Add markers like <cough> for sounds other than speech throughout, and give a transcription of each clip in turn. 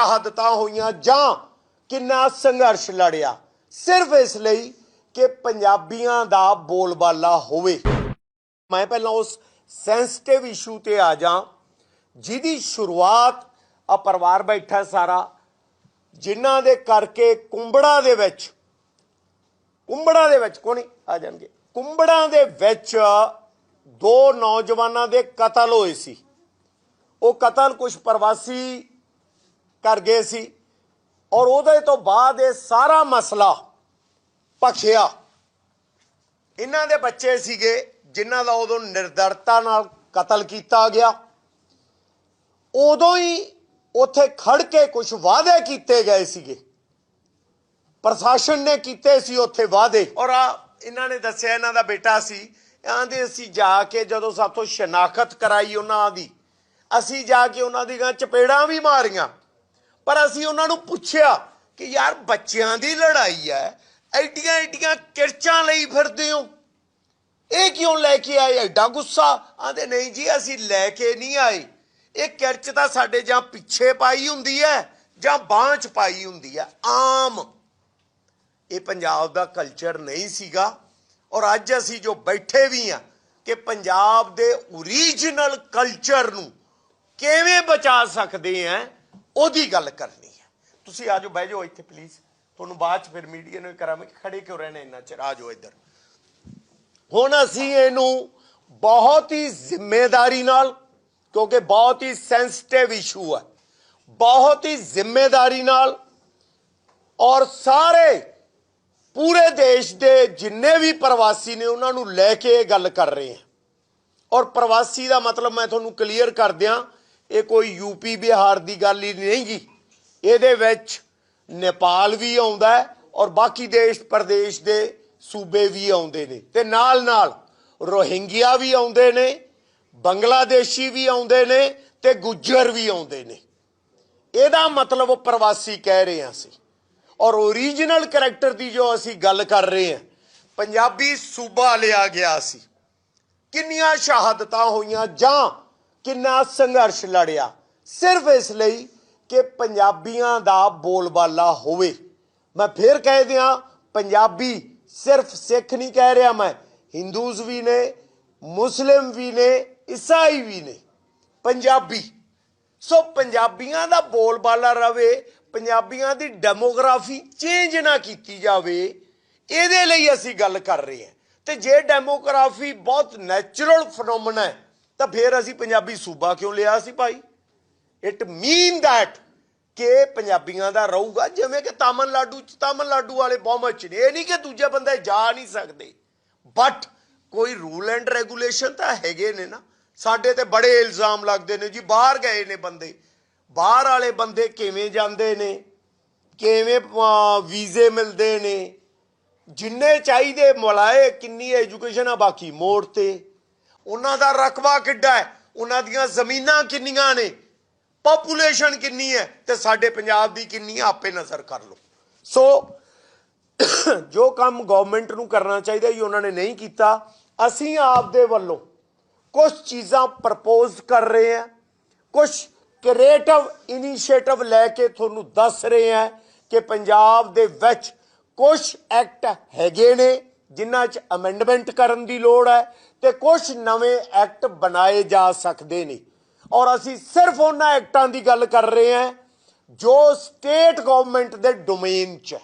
ਸ਼ਹਾਦਤਾਂ ਹੋਈਆਂ ਜਾਂ ਕਿੰਨਾ ਸੰਘਰਸ਼ ਲੜਿਆ? ਸਿਰਫ ਇਸ ਲਈ ਕਿ ਪੰਜਾਬੀਆਂ ਦਾ ਬੋਲਬਾਲਾ ਹੋਵੇ। ਮੈਂ ਪਹਿਲਾਂ ਉਸ ਸੈਂਸਿਟਿਵ ਇਸ਼ੂ ਤੇ ਆ ਜਾ, ਜਿਹਦੀ ਸ਼ੁਰੂਆਤ ਆ ਪਰਿਵਾਰ ਬੈਠਾ ਸਾਰਾ, ਜਿਨ੍ਹਾਂ ਦੇ ਕਰਕੇ ਕੁੰਬੜਾ ਦੇ ਵਿੱਚ, ਕੁੰਬੜਾ ਦੇ ਵਿੱਚ, ਕੋਣੀ ਆ ਜਾਣਗੇ। ਕੁੰਬੜਾ ਦੇ ਵਿੱਚ ਦੋ ਨੌਜਵਾਨਾਂ ਦੇ ਕਤਲ ਹੋਏ ਸੀ। ਉਹ ਕਤਲ ਕੁਝ ਪ੍ਰਵਾਸੀ ਕਰ ਗਏ ਸੀ ਔਰ ਉਹਦੇ ਤੋਂ ਬਾਅਦ ਇਹ ਸਾਰਾ ਮਸਲਾ ਭਖਿਆ। ਇਹਨਾਂ ਦੇ ਬੱਚੇ ਸੀਗੇ ਜਿਨ੍ਹਾਂ ਦਾ ਉਦੋਂ ਨਿਰਦਰਤਾ ਨਾਲ ਕਤਲ ਕੀਤਾ ਗਿਆ। ਉਦੋਂ ਹੀ ਉੱਥੇ ਖੜ ਕੇ ਕੁਝ ਵਾਅਦੇ ਕੀਤੇ ਗਏ ਸੀਗੇ। ਪ੍ਰਸ਼ਾਸਨ ਨੇ ਕੀਤੇ ਸੀ ਉੱਥੇ ਵਾਅਦੇ। ਔਰ ਆ ਇਹਨਾਂ ਨੇ ਦੱਸਿਆ ਇਹਨਾਂ ਦਾ ਬੇਟਾ ਸੀ ਆਂਦੇ ਅਸੀਂ ਜਾ ਕੇ ਜਦੋਂ ਸਾਥੋਂ ਸ਼ਨਾਖਤ ਕਰਾਈ ਉਹਨਾਂ ਦੀ, ਅਸੀਂ ਜਾ ਕੇ ਉਹਨਾਂ ਦੀਆਂ ਚਪੇੜਾਂ ਵੀ ਮਾਰੀਆਂ। ਪਰ ਅਸੀਂ ਉਹਨਾਂ ਨੂੰ ਪੁੱਛਿਆ ਕਿ ਯਾਰ ਬੱਚਿਆਂ ਦੀ ਲੜਾਈ ਹੈ, ਐਡੀਆਂ ਐਡੀਆਂ ਕਿਰਚਾਂ ਲਈ ਫਿਰਦੇ ਹੋ। ਇਹ ਕਿਉਂ ਲੈ ਕੇ ਆਏ? ਐਡਾ ਗੁੱਸਾ। ਆਂਦੇ ਨਹੀਂ ਜੀ, ਅਸੀਂ ਲੈ ਕੇ ਨਹੀਂ ਆਏ। ਇਹ ਕਿਰਚ ਤਾਂ ਸਾਡੇ ਜਾਂ ਪਿੱਛੇ ਪਾਈ ਹੁੰਦੀ ਹੈ ਜਾਂ ਬਾਂਹ 'ਚ ਪਾਈ ਹੁੰਦੀ ਹੈ। ਆਮ। ਇਹ ਪੰਜਾਬ ਦਾ ਕਲਚਰ ਨਹੀਂ ਸੀਗਾ। ਔਰ ਅੱਜ ਅਸੀਂ ਜੋ ਬੈਠੇ ਵੀ ਆ ਕਿ ਪੰਜਾਬ ਦੇ ਓਰੀਜਨਲ ਕਲਚਰ ਨੂੰ ਕਿਵੇਂ ਬਚਾ ਸਕਦੇ ਆ ਉਹਦੀ ਗੱਲ ਕਰਨੀ ਹੈ। ਤੁਸੀਂ ਆਜੋ ਬਹਿ ਜਾਓ ਇੱਥੇ ਪਲੀਜ਼ ਤੁਹਾਨੂੰ ਬਾਅਦ ਚ ਫਿਰ ਮੀਡੀਆ ਨੂੰ ਕਰਾਂਗੇ ਖੜੇ ਕਿਉਂ ਰਹਿਣਾ ਇੰਨਾ ਚਿਰ। ਆਜੋ ਇੱਧਰ। ਹੁਣ ਅਸੀਂ ਇਹਨੂੰ ਬਹੁਤ ਹੀ ਜ਼ਿੰਮੇਵਾਰੀ ਨਾਲ, ਕਿਉਂਕਿ ਬਹੁਤ ਹੀ ਸੈਂਸਿਟਿਵ ਇਸ਼ੂ ਹੈ, ਬਹੁਤ ਹੀ ਜ਼ਿੰਮੇਵਾਰੀ ਨਾਲ ਔਰ ਸਾਰੇ ਪੂਰੇ ਦੇਸ਼ ਦੇ ਜਿੰਨੇ ਵੀ ਪ੍ਰਵਾਸੀ ਨੇ ਉਹਨਾਂ ਨੂੰ ਲੈ ਕੇ ਇਹ ਗੱਲ ਕਰ ਰਹੇ ਹਾਂ। ਔਰ ਪ੍ਰਵਾਸੀ ਦਾ ਮਤਲਬ ਮੈਂ ਤੁਹਾਨੂੰ ਕਲੀਅਰ ਕਰ ਦਿਆਂ ਇਹ ਕੋਈ ਯੂਪੀ ਬਿਹਾਰ ਦੀ ਗੱਲ ਹੀ ਨਹੀਂ ਗੀ। ਇਹਦੇ ਵਿੱਚ ਨੇਪਾਲ ਵੀ ਆਉਂਦਾ ਹੈ ਔਰ ਬਾਕੀ ਦੇਸ਼ ਪ੍ਰਦੇਸ਼ ਦੇ ਸੂਬੇ ਵੀ ਆਉਂਦੇ ਨੇ। ਤੇ ਨਾਲ ਨਾਲ ਰੋਹਿੰਗਿਆ ਵੀ ਆਉਂਦੇ ਨੇ, ਬੰਗਲਾਦੇਸ਼ੀ ਵੀ ਆਉਂਦੇ ਨੇ ਤੇ ਗੁੱਜਰ ਵੀ ਆਉਂਦੇ ਨੇ। ਇਹਦਾ ਮਤਲਬ ਪ੍ਰਵਾਸੀ ਕਹਿ ਰਹੇ ਹਾਂ ਅਸੀਂ। ਔਰ ਓਰੀਜਨਲ ਕੈਰੈਕਟਰ ਦੀ ਜੋ ਅਸੀਂ ਗੱਲ ਕਰ ਰਹੇ ਹਾਂ, ਪੰਜਾਬੀ ਸੂਬਾ ਲਿਆ ਗਿਆ ਸੀ। ਕਿੰਨੀਆਂ ਸ਼ਹਾਦਤਾਂ ਹੋਈਆਂ ਜਾਂ ਕਿੰਨਾ ਸੰਘਰਸ਼ ਲੜਿਆ। ਸਿਰਫ ਇਸ ਲਈ ਕਿ ਪੰਜਾਬੀਆਂ ਦਾ ਬੋਲਬਾਲਾ ਹੋਵੇ। ਮੈਂ ਫੇਰ ਕਹਿ ਦਿਆਂ, ਪੰਜਾਬੀ ਸਿਰਫ ਸਿੱਖ ਨਹੀਂ ਕਹਿ ਰਿਹਾ ਮੈਂ। ਹਿੰਦੂਜ਼ ਵੀ ਨੇ, ਮੁਸਲਿਮ ਵੀ ਨੇ, ਈਸਾਈ ਵੀ ਨੇ। ਪੰਜਾਬੀ। ਸੋ ਪੰਜਾਬੀਆਂ ਦਾ ਬੋਲਬਾਲਾ ਰਵੇ, ਪੰਜਾਬੀਆਂ ਦੀ ਡੈਮੋਗ੍ਰਾਫੀ ਚੇਂਜ ਨਾ ਕੀਤੀ ਜਾਵੇ, ਇਹਦੇ ਲਈ ਅਸੀਂ ਗੱਲ ਕਰ ਰਹੇ ਹਾਂ। ਤੇ ਜੇ ਡੈਮੋਗ੍ਰਾਫੀ ਬਹੁਤ ਨੈਚੁਰਲ ਫਨੋਮਨਾ ਹੈ ਤਾਂ ਫਿਰ ਅਸੀਂ ਪੰਜਾਬੀ ਸੂਬਾ ਕਿਉਂ ਲਿਆ ਸੀ ਭਾਈ? ਇਟ ਮੀਨ ਥੈਟ ਕਿ ਪੰਜਾਬੀਆਂ ਦਾ ਰਹੂਗਾ, ਜਿਵੇਂ ਕਿ ਤਾਮਿਲਨਾਡੂ ਚ, ਤਾਮਿਲਨਾਡੂ ਵਾਲੇ ਬਹੁਮਤ ਚ ਨੇ। ਇਹ ਨਹੀਂ ਕਿ ਦੂਜੇ ਬੰਦੇ ਜਾ ਨਹੀਂ ਸਕਦੇ। ਬਟ ਕੋਈ ਰੂਲ ਐਂਡ ਰੈਗੂਲੇਸ਼ਨ ਤਾਂ ਹੈਗੇ ਨੇ ਨਾ। ਸਾਡੇ ਤੇ ਬੜੇ ਇਲਜ਼ਾਮ ਲੱਗਦੇ ਨੇ ਜੀ, ਬਾਹਰ ਗਏ ਨੇ ਬੰਦੇ। ਬਾਹਰ ਵਾਲੇ ਬੰਦੇ ਕਿਵੇਂ ਜਾਂਦੇ ਨੇ? ਕਿਵੇਂ ਵੀਜ਼ੇ ਮਿਲਦੇ ਨੇ? ਜਿੰਨੇ ਚਾਹੀਦੇ, ਮਲਾਏ, ਕਿੰਨੀ ਐਜੂਕੇਸ਼ਨ ਆ ਬਾਕੀ, ਮੋੜ ਤੇ। ਉਹਨਾਂ ਦਾ ਰਕਬਾ ਕਿੱਡਾ ਹੈ? ਉਹਨਾਂ ਦੀਆਂ ਜ਼ਮੀਨਾਂ ਕਿੰਨੀਆਂ ਨੇ? ਪੋਪੂਲੇਸ਼ਨ ਕਿੰਨੀ ਹੈ? ਤੇ ਸਾਡੇ ਪੰਜਾਬ ਦੀ ਕਿੰਨੀ ਹੈ? ਆਪੇ ਨਜ਼ਰ ਕਰ ਲਓ। ਸੋ <coughs> ਜੋ ਕੰਮ ਗਵਰਨਮੈਂਟ ਨੂੰ ਕਰਨਾ ਚਾਹੀਦਾ ਜੀ ਉਹਨਾਂ ਨੇ ਨਹੀਂ ਕੀਤਾ। ਅਸੀਂ ਆਪ ਦੇ ਵੱਲੋਂ ਕੁਝ ਚੀਜ਼ਾਂ ਪ੍ਰਪੋਜ਼ ਕਰ ਰਹੇ ਹਾਂ। ਕੁਝ ਕ੍ਰੀਏਟਿਵ ਇਨੀਸ਼ੀਏਟਿਵ ਲੈ ਕੇ ਤੁਹਾਨੂੰ ਦੱਸ ਰਹੇ ਹਾਂ ਕਿ ਪੰਜਾਬ ਦੇ ਵਿੱਚ ਕੁਝ ਐਕਟ ਹੈਗੇ ਨੇ, ਜਿਨ੍ਹਾਂ 'ਚ ਅਮੈਂਡਮੈਂਟ ਕਰਨ ਦੀ ਲੋੜ ਹੈ ਤੇ ਕੁਝ ਨਵੇਂ ਐਕਟ ਬਣਾਏ ਜਾ ਸਕਦੇ ਨੇ। ਔਰ ਅਸੀਂ ਸਿਰਫ ਉਹਨਾਂ ਐਕਟਾਂ ਦੀ ਗੱਲ ਕਰ ਰਹੇ ਹਾਂ ਜੋ ਸਟੇਟ ਗਵਰਨਮੈਂਟ ਦੇ ਡੋਮੇਨ 'ਚ ਹੈ।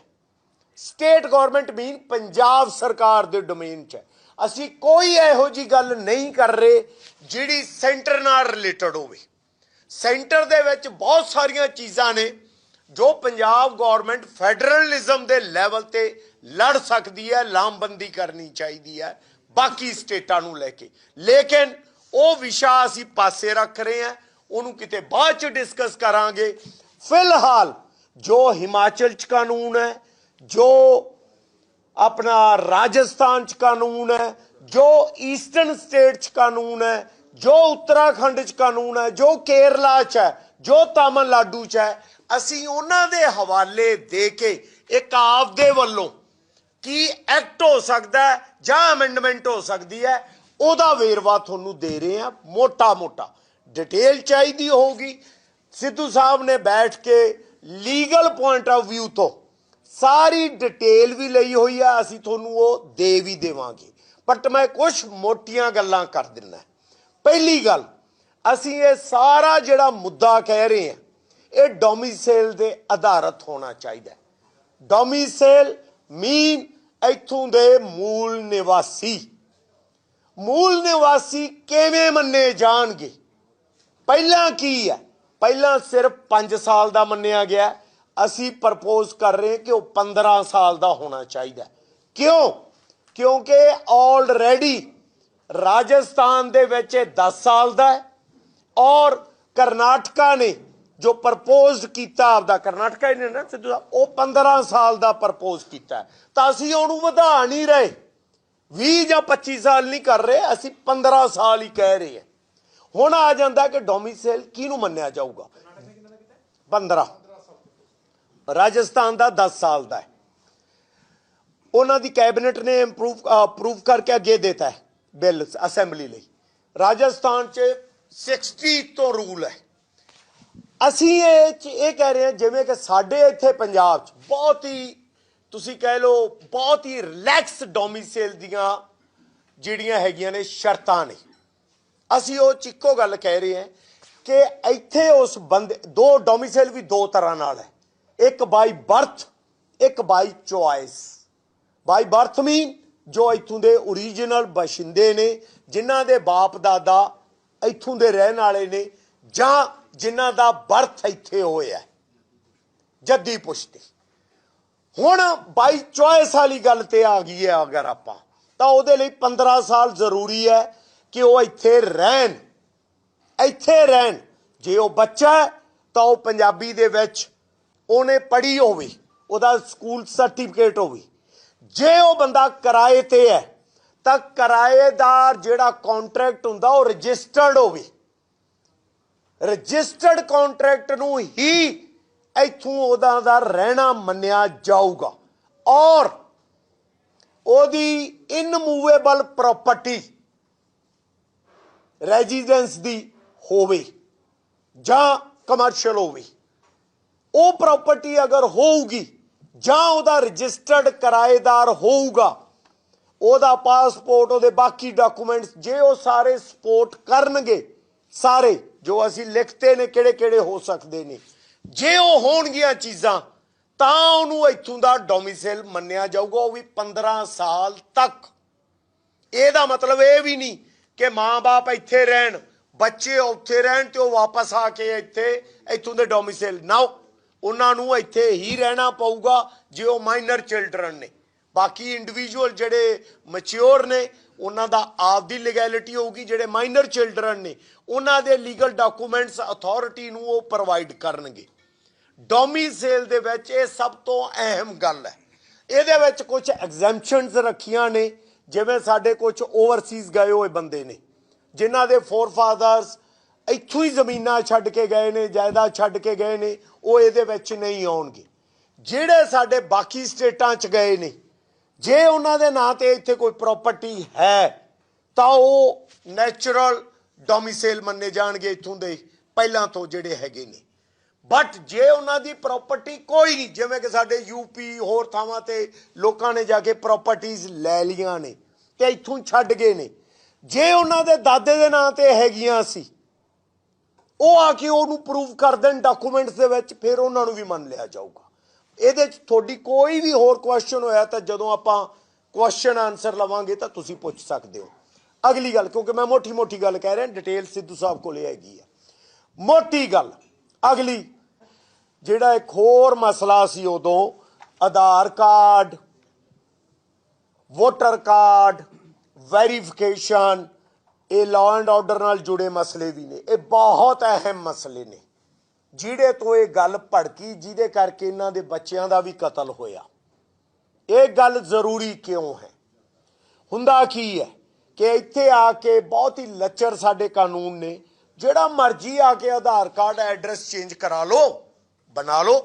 ਸਟੇਟ ਗਵਰਨਮੈਂਟ ਮੀਨ ਪੰਜਾਬ ਸਰਕਾਰ ਦੇ ਡੋਮੇਨ 'ਚ ਹੈ। ਅਸੀਂ ਕੋਈ ਇਹੋ ਜੀ ਗੱਲ ਨਹੀਂ ਕਰ ਰਹੇ ਜਿਹੜੀ ਸੈਂਟਰ ਨਾਲ ਰਿਲੇਟਡ ਹੋਵੇ। ਸੈਂਟਰ ਦੇ ਵਿੱਚ ਬਹੁਤ ਸਾਰੀਆਂ ਚੀਜ਼ਾਂ ਨੇ ਜੋ ਪੰਜਾਬ ਗਵਰਨਮੈਂਟ ਫੈਡਰਲਿਜ਼ਮ ਦੇ ਲੈਵਲ ਤੇ ਲੜ ਸਕਦੀ ਹੈ, ਲਾਮਬੰਦੀ ਕਰਨੀ ਚਾਹੀਦੀ ਹੈ। ਬਾਕੀ ਸਟੇਟਾਂ ਨੂੰ ਲੈ ਕੇ। ਲੇਕਿਨ ਉਹ ਵਿਸ਼ਾ ਅਸੀਂ ਪਾਸੇ ਰੱਖ ਰਹੇ ਹਾਂ, ਉਹਨੂੰ ਕਿਤੇ ਬਾਅਦ ਚ ਡਿਸਕਸ ਕਰਾਂਗੇ। ਫਿਲਹਾਲ ਜੋ ਹਿਮਾਚਲ ਚ ਕਾਨੂੰਨ ਹੈ, ਜੋ ਆਪਣਾ ਰਾਜਸਥਾਨ ਚ ਕਾਨੂੰਨ ਹੈ, ਜੋ ਈਸਟਰਨ ਸਟੇਟ ਚ ਕਾਨੂੰਨ ਹੈ, ਜੋ ਉੱਤਰਾਖੰਡ ਚ ਕਾਨੂੰਨ ਹੈ, ਜੋ ਕੇਰਲਾ ਚ ਹੈ, ਜੋ ਤਾਮਿਲਨਾਡੂ ਚ ਹੈ, ਅਸੀਂ ਉਹਨਾਂ ਦੇ ਹਵਾਲੇ ਦੇ ਕੇ ਇੱਕ ਆਪ ਦੇ ਵੱਲੋਂ ਕੀ ਐਕਟ ਹੋ ਸਕਦਾ ਜਾਂ ਅਮੈਂਡਮੈਂਟ ਹੋ ਸਕਦੀ ਹੈ, ਉਹਦਾ ਵੇਰਵਾ ਤੁਹਾਨੂੰ ਦੇ ਰਹੇ ਹਾਂ ਮੋਟਾ ਮੋਟਾ ਡਿਟੇਲ ਚਾਹੀਦੀ ਹੋਊਗੀ। ਸਿੱਧੂ ਸਾਹਿਬ ਨੇ ਬੈਠ ਕੇ ਲੀਗਲ ਪੁਆਇੰਟ ਆਫ View ਤੋਂ ਸਾਰੀ ਡਿਟੇਲ ਵੀ ਲਈ ਹੋਈ ਆ, ਅਸੀਂ ਤੁਹਾਨੂੰ ਉਹ ਦੇ ਵੀ ਦੇਵਾਂਗੇ। ਬਟ ਮੈਂ ਕੁਝ ਮੋਟੀਆਂ ਗੱਲਾਂ ਕਰ ਦਿੰਦਾ। ਪਹਿਲੀ ਗੱਲ, ਅਸੀਂ ਇਹ ਸਾਰਾ ਜਿਹੜਾ ਮੁੱਦਾ ਕਹਿ ਰਹੇ ਹਾਂ, ਇਹ ਡੋਮਿਸਾਈਲ ਦੇ ਆਧਾਰਿਤ ਹੋਣਾ ਚਾਹੀਦਾ। ਹੈ ਡੋਮਿਸਾਈਲ ਮੀਨ ਇੱਥੋਂ ਦੇ ਮੂਲ ਨਿਵਾਸੀ। ਮੂਲ ਨਿਵਾਸੀ ਕਿਵੇਂ ਮੰਨੇ ਜਾਣਗੇ? ਪਹਿਲਾਂ ਕੀ ਹੈ? ਪਹਿਲਾਂ ਸਿਰਫ 5 ਸਾਲ ਦਾ ਮੰਨਿਆ ਗਿਆ। ਅਸੀਂ ਪ੍ਰਪੋਜ਼ ਕਰ ਰਹੇ ਕਿ ਉਹ 15 ਸਾਲ ਦਾ ਹੋਣਾ ਚਾਹੀਦਾ ਕਿਉਂ? ਕਿਉਂਕਿ ਆਲਰੇਡੀ ਰਾਜਸਥਾਨ ਦੇ ਵਿੱਚ ਇਹ 10 ਸਾਲ ਦਾ ਹੈ ਔਰ ਕਰਨਾਟਕਾ ਨੇ ਜੋ ਪ੍ਰਪੋਜ਼ਡ ਕੀਤਾ ਆਪਦਾ ਕਰਨਾਟਕਾ ਹੀ ਨੇ ਨਾ ਸਿੱਧੂ ਸਾਹਿਬ, ਉਹ 15 ਸਾਲ ਦਾ ਪ੍ਰਪੋਜ਼ ਕੀਤਾ ਤਾਂ ਅਸੀਂ ਉਹਨੂੰ ਵਧਾ ਨਹੀਂ ਰਹੇ। 20 ਜਾਂ 25 ਸਾਲ ਨਹੀਂ ਕਰ ਰਹੇ ਅਸੀਂ 15 ਸਾਲ ਹੀ ਕਹਿ ਰਹੇ ਹਾਂ। ਹੁਣ ਆ ਜਾਂਦਾ ਕਿ ਡੋਮਿਸਾਈਲ ਕਿਹਨੂੰ ਮੰਨਿਆ ਜਾਊਗਾ? 15 ਰਾਜਸਥਾਨ ਦਾ 10 ਸਾਲ ਦਾ ਹੈ। ਉਹਨਾਂ ਦੀ ਕੈਬਨਿਟ ਨੇ ਇੰਪਰੂਵ ਅਪਰੂਵ ਕਰਕੇ ਅੱਗੇ ਦਿੱਤਾ ਹੈ ਬਿੱਲ ਅਸੈਂਬਲੀ ਲਈ। ਰਾਜਸਥਾਨ 'ਚ 60 ਤੋਂ ਰੂਲ ਹੈ। ਅਸੀਂ ਇਹ 'ਚ ਇਹ ਕਹਿ ਰਹੇ ਹਾਂ, ਜਿਵੇਂ ਕਿ ਸਾਡੇ ਇੱਥੇ ਪੰਜਾਬ 'ਚ ਬਹੁਤ ਹੀ, ਤੁਸੀਂ ਕਹਿ ਲਓ, ਬਹੁਤ ਹੀ ਰਿਲੈਕਸ ਡੋਮਿਸਾਈਲ ਦੀਆਂ ਜਿਹੜੀਆਂ ਹੈਗੀਆਂ ਨੇ ਸ਼ਰਤਾਂ ਨੇ। ਅਸੀਂ ਉਹ 'ਚ ਇੱਕੋ ਗੱਲ ਕਹਿ ਰਹੇ ਹਾਂ ਕਿ ਇੱਥੇ ਉਸ ਬੰਦੇ, ਦੋ ਡੋਮਿਸਾਈਲ ਵੀ ਦੋ ਤਰ੍ਹਾਂ ਨਾਲ ਹੈ। ਇੱਕ ਬਾਈ ਬਰਥ ਇੱਕ ਬਾਈ ਚੁਆਇਸ ਬਾਈ ਬਰਥ ਮੀਨ ਜੋ ਇੱਥੋਂ ਦੇ origignal ਬਸ਼ਿੰਦੇ ਨੇ, ਜਿਨ੍ਹਾਂ ਦੇ ਬਾਪ ਦਾਦਾ ਇੱਥੋਂ ਦੇ ਰਹਿਣ ਵਾਲੇ ਨੇ ਜਾਂ ਜਿਨ੍ਹਾਂ ਦਾ ਬਰਥ ਇੱਥੇ ਹੋਇਆ ਜੱਦੀ ਪੁਸ਼ਤੀ। ਹੁਣ ਬਾਈ ਚੁਆਇਸ ਵਾਲੀ ਗੱਲ ਤੇ ਆ ਗਈ ਹੈ ਅਗਰ ਆਪਾਂ, ਤਾਂ ਉਹਦੇ ਲਈ 15 ਸਾਲ ਜ਼ਰੂਰੀ ਹੈ ਕਿ ਉਹ ਇੱਥੇ ਰਹਿਣ। ਇੱਥੇ ਰਹਿਣ। ਜੇ ਉਹ ਬੱਚਾ ਹੈ, ਤਾਂ ਉਹ ਪੰਜਾਬੀ ਦੇ ਵਿੱਚ ਉਹਨੇ ਪੜ੍ਹੀ ਹੋਵੇ, ਉਹਦਾ ਸਕੂਲ ਸਰਟੀਫਿਕੇਟ ਹੋਵੇ। ਜੇ ਉਹ ਬੰਦਾ ਕਿਰਾਏ ਤੇ ਹੈ, ਤਾਂ ਕਿਰਾਏਦਾਰ ਜਿਹੜਾ ਕੰਟਰੈਕਟ ਹੁੰਦਾ ਉਹ ਰਜਿਸਟਰਡ ਹੋਵੇ। ਰਜਿਸਟਰਡ ਕੰਟਰੈਕਟ ਨੂੰ ਹੀ ਇੱਥੋਂ ਉਹਦਾ ਦਾ ਰਹਿਣਾ ਮੰਨਿਆ ਜਾਊਗਾ। ਔਰ ਉਹਦੀ ਇਨਮੂਵੇਬਲ ਪ੍ਰਾਪਰਟੀ ਰੈਜ਼ੀਡੈਂਸ ਦੀ ਹੋਵੇ ਜਾਂ ਕਮਰਸ਼ੀਅਲ ਹੋਵੇ, ਉਹ ਪ੍ਰਾਪਰਟੀ ਅਗਰ ਹੋਊਗੀ ਜਾਂ ਉਹਦਾ ਰਜਿਸਟਰਡ ਕਿਰਾਏਦਾਰ ਹੋਊਗਾ, ਉਹਦਾ ਪਾਸਪੋਰਟ ਉਹਦੇ ਬਾਕੀ ਡਾਕੂਮੈਂਟਸ ਜੇ ਉਹ ਸਾਰੇ ਸਪੋਰਟ ਕਰਨਗੇ ਸਾਰੇ ਜੋ ਅਸੀਂ ਲਿਖਤੇ ਨੇ, ਕਿਹੜੇ ਕਿਹੜੇ ਹੋ ਸਕਦੇ ਨੇ। ਜੇ ਉਹ ਹੋਣਗੀਆਂ ਚੀਜ਼ਾਂ, ਤਾਂ ਉਹਨੂੰ ਇੱਥੋਂ ਦਾ ਡੋਮਿਸਾਈਲ ਮੰਨਿਆ ਜਾਊਗਾ, ਉਹ ਵੀ 15 ਸਾਲ ਤੱਕ। ਇਹਦਾ ਮਤਲਬ ਇਹ ਵੀ ਨਹੀਂ ਕਿ ਮਾਂ-ਬਾਪ ਇੱਥੇ ਰਹਿਣ, ਬੱਚੇ ਉੱਥੇ ਰਹਿਣ ਤੇ ਉਹ ਵਾਪਸ ਆ ਕੇ ਇੱਥੇ, ਇੱਥੋਂ ਦੇ ਡੋਮਿਸਾਈਲ ਨਾ, ਉਹਨਾਂ ਨੂੰ ਇੱਥੇ ਹੀ ਰਹਿਣਾ ਪਊਗਾ, ਜੇ ਉਹ ਮਾਈਨਰ ਚਿਲਡਰਨ ਨੇ। ਬਾਕੀ ਇੰਡੀਵਿਜੂਅਲ ਜਿਹੜੇ ਮੈਚੁਰ ਨੇ ਉਹਨਾਂ ਦਾ ਆਪਦੀ ਲੀਗੈਲਿਟੀ ਹੋਊਗੀ, ਜਿਹੜੇ ਮਾਈਨਰ ਚਿਲਡਰਨ ਨੇ, ਉਹਨਾਂ ਦੇ ਲੀਗਲ ਡਾਕੂਮੈਂਟਸ ਅਥਾਰਟੀ ਨੂੰ ਉਹ ਪ੍ਰੋਵਾਈਡ ਕਰਨਗੇ। ਡੋਮੀਸੇਲ ਦੇ ਵਿੱਚ ਇਹ ਸਭ ਤੋਂ ਅਹਿਮ ਗੱਲ ਹੈ। ਇਹਦੇ ਵਿੱਚ ਕੁਝ ਐਗਜ਼ੈਂਪਸ਼ਨਸ ਰੱਖੀਆਂ ਨੇ, ਜਿਵੇਂ ਸਾਡੇ ਕੁਝ ਓਵਰਸੀਜ਼ ਗਏ ਹੋਏ ਬੰਦੇ ਨੇ, ਜਿਨ੍ਹਾਂ ਦੇ ਫੋਰਫਾਦਰਸ ਇੱਥੋਂ ਹੀ ਜ਼ਮੀਨਾਂ ਛੱਡ ਕੇ ਗਏ ਨੇ, ਜਾਇਦਾਦ ਛੱਡ ਕੇ ਗਏ ਨੇ, ਉਹ ਇਹਦੇ ਵਿੱਚ ਨਹੀਂ ਆਉਣਗੇ। ਜਿਹੜੇ ਸਾਡੇ ਬਾਕੀ ਸਟੇਟਾਂ 'ਚ ਗਏ ਨੇ ਜੇ ਉਹਨਾਂ ਦੇ ਨਾਂ ਤੇ ਇੱਥੇ ਕੋਈ ਪ੍ਰਾਪਰਟੀ ਹੈ, ਤਾਂ ਉਹ ਨੈਚੁਰਲ ਡੋਮਿਸਾਈਲ ਮੰਨੇ ਜਾਣਗੇ ਇੱਥੋਂ ਦੇ, ਪਹਿਲਾਂ ਤੋਂ ਜਿਹੜੇ ਹੈਗੇ ਨੇ। ਬਟ ਜੇ ਉਹਨਾਂ ਦੀ ਪ੍ਰਾਪਰਟੀ ਕੋਈ ਨਹੀਂ, ਜਿਵੇਂ ਕਿ ਸਾਡੇ ਯੂਪੀ ਹੋਰ ਥਾਵਾਂ ਤੇ ਲੋਕਾਂ ਨੇ ਜਾ ਕੇ ਪ੍ਰਾਪਰਟੀਆਂ ਲੈ ਲੀਆਂ ਨੇ ਤੇ ਇੱਥੋਂ ਛੱਡ ਗਏ ਨੇ। ਜੇ ਉਹਨਾਂ ਦੇ ਦਾਦੇ ਦੇ ਨਾਂ ਤੇ ਹੈਗੀਆਂ ਸੀ, ਉਹ ਆ ਕੇ ਉਹਨੂੰ ਪ੍ਰੂਵ ਕਰ ਦੇਣ ਡਾਕੂਮੈਂਟਸ ਦੇ ਵਿੱਚ, ਫਿਰ ਉਹਨਾਂ ਨੂੰ ਵੀ ਮੰਨ ਲਿਆ ਜਾਊਗਾ। ਇਹਦੇ 'ਚ ਤੁਹਾਡੀ ਕੋਈ ਵੀ ਹੋਰ ਕੁਐਸਚਨ ਹੋਇਆ ਤਾਂ ਜਦੋਂ ਆਪਾਂ ਕੁਐਸਚਨ ਆਨਸਰ ਲਵਾਂਗੇ ਤਾਂ ਤੁਸੀਂ ਪੁੱਛ ਸਕਦੇ ਹੋ। ਅਗਲੀ ਗੱਲ, ਕਿਉਂਕਿ ਮੈਂ ਮੋਟੀ ਮੋਟੀ ਗੱਲ ਕਹਿ ਰਿਹਾ ਡਿਟੇਲ ਸਿੱਧੂ ਸਾਹਿਬ ਕੋਲੇ ਹੈਗੀ ਆ। ਮੋਟੀ ਗੱਲ, ਅਗਲੀ, ਜਿਹੜਾ ਇੱਕ ਹੋਰ ਮਸਲਾ ਸੀ ਉਦੋਂ, Aadhaar card, voter card, verification, ਇਹ ਲਾਅ ਐਂਡ ਆਰਡਰ ਨਾਲ ਜੁੜੇ ਮਸਲੇ ਵੀ ਨੇ। ਇਹ ਬਹੁਤ ਅਹਿਮ ਮਸਲੇ ਨੇ। ਜਿਹੜੇ ਤੋਂ ਇਹ ਗੱਲ ਭੜਕੀ, ਜਿਹਦੇ ਕਰਕੇ ਇਹਨਾਂ ਦੇ ਬੱਚਿਆਂ ਦਾ ਵੀ ਕਤਲ ਹੋਇਆ। ਇਹ ਗੱਲ ਜ਼ਰੂਰੀ ਕਿਉਂ ਹੈ? ਹੁੰਦਾ ਕੀ ਹੈ ਕਿ ਇੱਥੇ ਆ ਕੇ ਬਹੁਤ ਹੀ ਲੱਚਰ ਸਾਡੇ ਕਾਨੂੰਨ ਨੇ। ਜਿਹੜਾ ਮਰਜ਼ੀ ਆ ਕੇ ਆਧਾਰ ਕਾਰਡ ਐਡਰੈਸ ਚੇਂਜ ਕਰਾ ਲਓ, ਬਣਾ ਲਓ।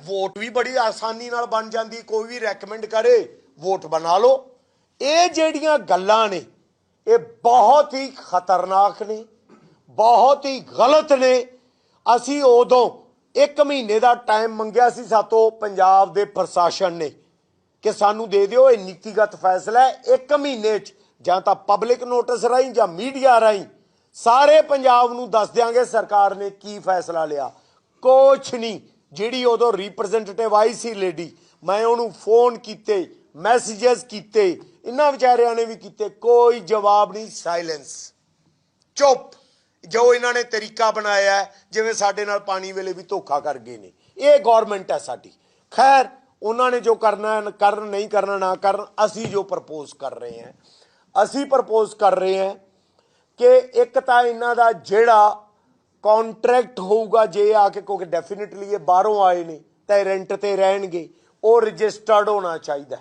ਵੋਟ ਵੀ ਬੜੀ ਆਸਾਨੀ ਨਾਲ ਬਣ ਜਾਂਦੀ, ਕੋਈ ਵੀ ਰეკਮੈਂਡ ਕਰੇ, ਵੋਟ ਬਣਾ ਲਓ। ਇਹ ਜਿਹੜੀਆਂ ਗੱਲਾਂ ਨੇ, ਇਹ ਬਹੁਤ ਹੀ ਖਤਰਨਾਕ ਨੇ, ਬਹੁਤ ਹੀ ਗਲਤ ਨੇ। ਅਸੀਂ ਉਦੋਂ ਇੱਕ ਮਹੀਨੇ ਦਾ ਟਾਈਮ ਮੰਗਿਆ ਸੀ ਸਾਤੋਂ ਪੰਜਾਬ ਦੇ ਪ੍ਰਸ਼ਾਸਨ ਨੇ ਕਿ ਸਾਨੂੰ ਦੇ ਦਿਓ, ਇਹ ਨੀਤੀਗਤ ਫੈਸਲਾ ਹੈ। ਇੱਕ ਮਹੀਨੇ 'ਚ ਜਾਂ ਤਾਂ ਪਬਲਿਕ ਨੋਟਿਸ ਰਾਹੀਂ ਜਾਂ ਮੀਡੀਆ ਰਾਹੀਂ ਸਾਰੇ ਪੰਜਾਬ ਨੂੰ ਦੱਸ ਦਿਆਂਗੇ ਸਰਕਾਰ ਨੇ ਕੀ ਫੈਸਲਾ ਲਿਆ। ਕੁਛ ਨਹੀਂ ਜਿਹੜੀ ਉਦੋਂ ਰਿਪਰੈਜ਼ੈਂਟੇਟਿਵ ਆਈ ਸੀ ਲੇਡੀ ਮੈਂ ਉਹਨੂੰ ਫੋਨ ਕੀਤੇ ਮੈਸੇजेस ਕੀਤੇ, ਇਹਨਾਂ ਵਿਚਾਰਿਆਂ ਨੇ ਵੀ ਕੀਤੇ, ਕੋਈ ਜਵਾਬ ਨਹੀਂ ਸਾਇਲੈਂਸ ਚੁੱਪ। ਜੋ ਇਹਨਾਂ ਨੇ ਤਰੀਕਾ ਬਣਾਇਆ ਜਿਵੇਂ ਸਾਡੇ ਨਾਲ ਪਾਣੀ ਵੇਲੇ ਵੀ ਧੋਖਾ ਕਰ ਗਏ ਨੇ। ਇਹ ਗਵਰਨਮੈਂਟ ਹੈ ਸਾਡੀ। ਖੈਰ, ਉਹਨਾਂ ਨੇ ਜੋ ਕਰਨਾ ਕਰਨ ਨਹੀਂ ਕਰਨਾ, ਨਾ ਕਰਨ, ਅਸੀਂ ਜੋ ਪ੍ਰਪੋਜ਼ ਕਰ ਰਹੇ ਹਾਂ, ਅਸੀਂ ਪ੍ਰਪੋਜ਼ ਕਰ ਰਹੇ ਹਾਂ ਕਿ ਇੱਕ ਤਾਂ ਇਹਨਾਂ ਦਾ ਜਿਹੜਾ ਕੰਟਰੈਕਟ ਹੋਊਗਾ, ਜੇ ਆ ਕੇ ਕਿਉਂਕਿ ਡੈਫੀਨਿਟਲੀ ਇਹ ਬਾਹਰੋਂ ਆਏ ਨੇ, ਤਾਂ ਰੈਂਟ ਤੇ ਰਹਿਣਗੇ, ਉਹ ਰਜਿਸਟਰਡ ਹੋਣਾ ਚਾਹੀਦਾ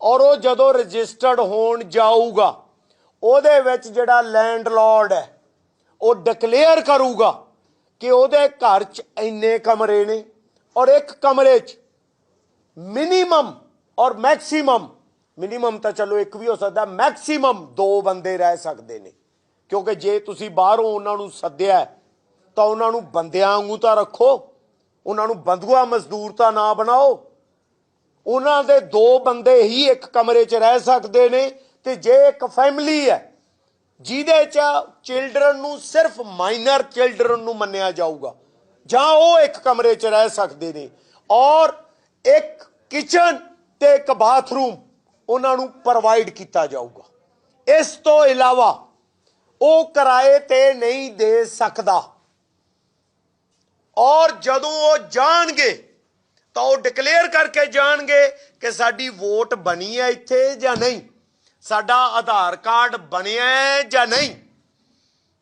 ਔਰ ਉਹ ਜਦੋਂ ਰਜਿਸਟਰਡ ਹੋਣ ਜਾਊਗਾ, ਉਹਦੇ ਵਿੱਚ ਜਿਹੜਾ ਲੈਂਡਲੌਰਡ ਹੈ ਉਹ ਡਿਕਲੇਅਰ ਕਰੂਗਾ ਕਿ ਉਹਦੇ ਘਰ 'ਚ ਇੰਨੇ ਕਮਰੇ ਨੇ ਔਰ ਇੱਕ ਕਮਰੇ 'ਚ ਮਿਨੀਮਮ ਔਰ ਮੈਕਸਿਮਮ ਮਿਨੀਮਮ ਤਾਂ ਚਲੋ ਇੱਕ ਵੀ ਹੋ ਸਕਦਾ ਮੈਕਸਿਮਮ ਦੋ ਬੰਦੇ ਰਹਿ ਸਕਦੇ ਨੇ। ਕਿਉਂਕਿ ਜੇ ਤੁਸੀਂ ਬਾਹਰੋਂ ਉਹਨਾਂ ਨੂੰ ਸੱਦਿਆ ਤਾਂ ਉਹਨਾਂ ਨੂੰ ਬੰਦਿਆਂ ਵਾਂਗੂ ਤਾਂ ਰੱਖੋ, ਉਹਨਾਂ ਨੂੰ ਬੰਦੂਆ ਮਜ਼ਦੂਰ ਤਾਂ ਨਾ ਬਣਾਓ। ਉਹਨਾਂ ਦੇ ਦੋ ਬੰਦੇ ਹੀ ਇੱਕ ਕਮਰੇ 'ਚ ਰਹਿ ਸਕਦੇ ਨੇ ਤੇ ਜੇ ਇੱਕ ਫੈਮਿਲੀ ਹੈ ਜਿਹਦੇ 'ਚ ਚਿਲਡਰਨ ਨੂੰ ਸਿਰਫ ਮਾਈਨਰ ਚਿਲਡਰਨ ਨੂੰ ਮੰਨਿਆ ਜਾਊਗਾ। ਜਾਂ ਉਹ ਇੱਕ ਕਮਰੇ 'ਚ ਰਹਿ ਸਕਦੇ ਨੇ। ਔਰ ਇੱਕ ਕਿਚਨ ਤੇ ਇੱਕ ਬਾਥਰੂਮ ਉਹਨਾਂ ਨੂੰ ਪ੍ਰੋਵਾਈਡ ਕੀਤਾ ਜਾਊਗਾ। ਇਸ ਤੋਂ ਇਲਾਵਾ ਉਹ ਕਿਰਾਏ ਤੇ ਨਹੀਂ ਦੇ ਸਕਦਾ। ਔਰ ਜਦੋਂ ਉਹ ਜਾਣਗੇ, ਤਾਂ ਉਹ ਡਿਕਲੇਅਰ ਕਰਕੇ ਜਾਣਗੇ ਕਿ ਸਾਡੀ ਵੋਟ ਬਣੀ ਹੈ ਇੱਥੇ ਜਾਂ ਨਹੀਂ। ਸਾਡਾ ਆਧਾਰ ਕਾਰਡ ਬਣਿਆ ਜਾਂ ਨਹੀਂ?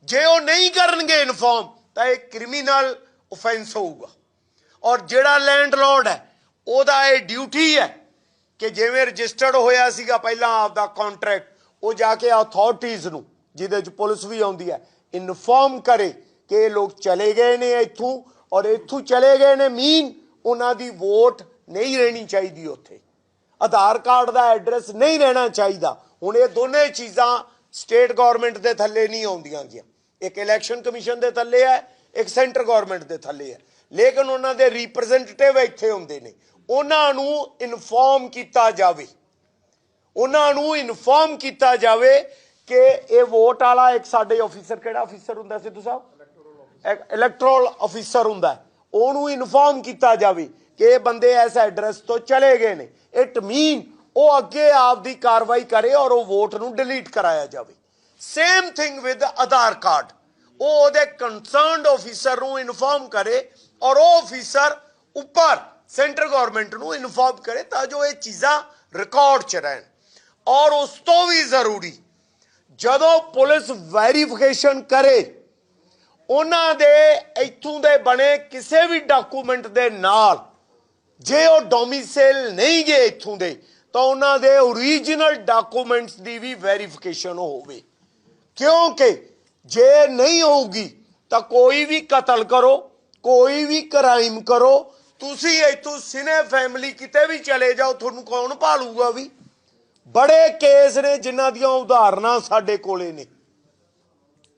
ਜੇ ਉਹ ਨਹੀਂ ਕਰਨਗੇ ਇਨਫੋਰਮ, ਤਾਂ ਇਹ ਕ੍ਰਿਮੀਨਲ ਆਫੈਂਸ ਹੋਊਗਾ। ਔਰ ਜਿਹੜਾ ਲੈਂਡਲੋਰਡ ਹੈ, ਉਹਦਾ ਇਹ ਡਿਊਟੀ ਹੈ ਕਿ ਜਿਵੇਂ ਰਜਿਸਟਰਡ ਹੋਇਆ ਸੀਗਾ ਪਹਿਲਾਂ ਆਪਦਾ ਕੰਟਰੈਕਟ ਉਹ ਜਾ ਕੇ ਅਥਾਰਟੀਆਂ ਨੂੰ, ਜਿਹਦੇ ਚ ਪੁਲਿਸ ਵੀ ਆਉਂਦੀ ਹੈ, ਇਨਫੋਰਮ ਕਰੇ ਕਿ ਇਹ ਲੋਕ ਚਲੇ ਗਏ ਨੇ ਇੱਥੋਂ। ਔਰ ਇੱਥੋਂ ਚਲੇ ਗਏ ਨੇ ਮੀਨ ਉਹਨਾਂ ਦੀ ਵੋਟ ਨਹੀਂ ਰਹਿਣੀ ਚਾਹੀਦੀ ਉੱਥੇ। ਆਧਾਰ ਕਾਰਡ ਦਾ ਐਡਰੈਸ ਨਹੀਂ ਰਹਿਣਾ ਚਾਹੀਦਾ। ਹੁਣ ਇਹ ਦੋਨੇ ਚੀਜ਼ਾਂ ਸਟੇਟ ਗਵਰਨਮੈਂਟ ਦੇ ਥੱਲੇ ਨਹੀਂ ਆਉਂਦੀਆਂ ਗੀਆਂ। ਇੱਕ ਇਲੈਕਸ਼ਨ ਕਮਿਸ਼ਨ ਦੇ ਥੱਲੇ ਹੈ, ਇੱਕ ਸੈਂਟਰ ਗਵਰਨਮੈਂਟ ਦੇ ਥੱਲੇ ਹੈ। ਲੇਕਿਨ ਉਹਨਾਂ ਦੇ ਰਿਪਰੈਜ਼ੈਂਟੇਟਿਵ ਇੱਥੇ ਹੁੰਦੇ ਨੇ। ਉਹਨਾਂ ਨੂੰ ਇਨਫੋਰਮ ਕੀਤਾ ਜਾਵੇ। ਉਹਨਾਂ ਨੂੰ ਇਨਫੋਰਮ ਕੀਤਾ ਜਾਵੇ ਕਿ ਇਹ ਵੋਟ ਵਾਲਾ ਇੱਕ ਸਾਡੇ ਆਫੀਸਰ ਕਿਹੜਾ ਆਫੀਸਰ ਹੁੰਦਾ, ਸਿੱਧੂ ਸਾਹਿਬ? ਇਲੈਕਟਰਲ ਆਫੀਸਰ ਹੁੰਦਾ ਉਹਨੂੰ ਇਨਫੋਰਮ ਕੀਤਾ ਜਾਵੇ ਕਿ ਇਹ ਬੰਦੇ ਇਸ ਐਡਰੈਸ ਤੋਂ ਚਲੇ ਗਏ ਨੇ। ਇਟ ਮੀਨ ਉਹ ਅੱਗੇ ਆਪ ਦੀ ਕਾਰਵਾਈ ਕਰੇ ਔਰ ਉਹ ਵੋਟ ਨੂੰ ਡਿਲੀਟ ਕਰਾਇਆ ਜਾਵੇ। Same thing with Aadhaar card ਉਹ ਉਹਦੇ ਕੰਸਰਨਡ ਆਫੀਸਰ ਨੂੰ ਇਨਫੋਰਮ ਕਰੇ ਔਰ ਉਹ ਆਫੀਸਰ ਉੱਪਰ ਸੈਂਟਰ ਗਵਰਨਮੈਂਟ ਨੂੰ ਇਨਫੋਰਮ ਕਰੇ ਤਾਂ ਜੋ ਇਹ ਚੀਜ਼ਾਂ ਰਿਕਾਰਡ 'ਚ ਰਹਿਣ। ਔਰ ਉਸ ਤੋਂ ਵੀ ਜ਼ਰੂਰੀ, ਜਦੋਂ ਪੁਲਿਸ ਵੈਰੀਫਿਕੇਸ਼ਨ ਕਰੇ, ਉਹਨਾਂ ਦੇ ਇੱਥੋਂ ਦੇ ਬਣੇ ਕਿਸੇ ਵੀ ਡਾਕੂਮੈਂਟ ਦੇ ਨਾਲ, ਜੇ ਉਹ ਡੋਮਿਸਾਈਲ ਨਹੀਂ ਗਏ ਇੱਥੋਂ ਦੇ ਤਾਂ ਉਹਨਾਂ ਦੇ ਓਰੀਜਨਲ ਡਾਕੂਮੈਂਟਸ ਦੀ ਵੀ ਵੈਰੀਫਿਕੇਸ਼ਨ ਹੋਵੇ। ਕਿਉਂਕਿ ਜੇ ਨਹੀਂ ਹੋਊਗੀ, ਤਾਂ ਕੋਈ ਵੀ ਕਤਲ ਕਰੋ, ਕੋਈ ਵੀ ਕ੍ਰਾਈਮ ਕਰੋ। ਤੁਸੀਂ ਇੱਥੋਂ ਸਿਨੇ ਫੈਮਿਲੀ ਕਿਤੇ ਵੀ ਚਲੇ ਜਾਓ, ਤੁਹਾਨੂੰ ਕੌਣ ਭਾਲੂਗਾ ਵੀ? ਬੜੇ ਕੇਸ ਨੇ ਜਿਨ੍ਹਾਂ ਦੀਆਂ ਉਦਾਹਰਨਾਂ ਸਾਡੇ ਕੋਲੇ ਨੇ।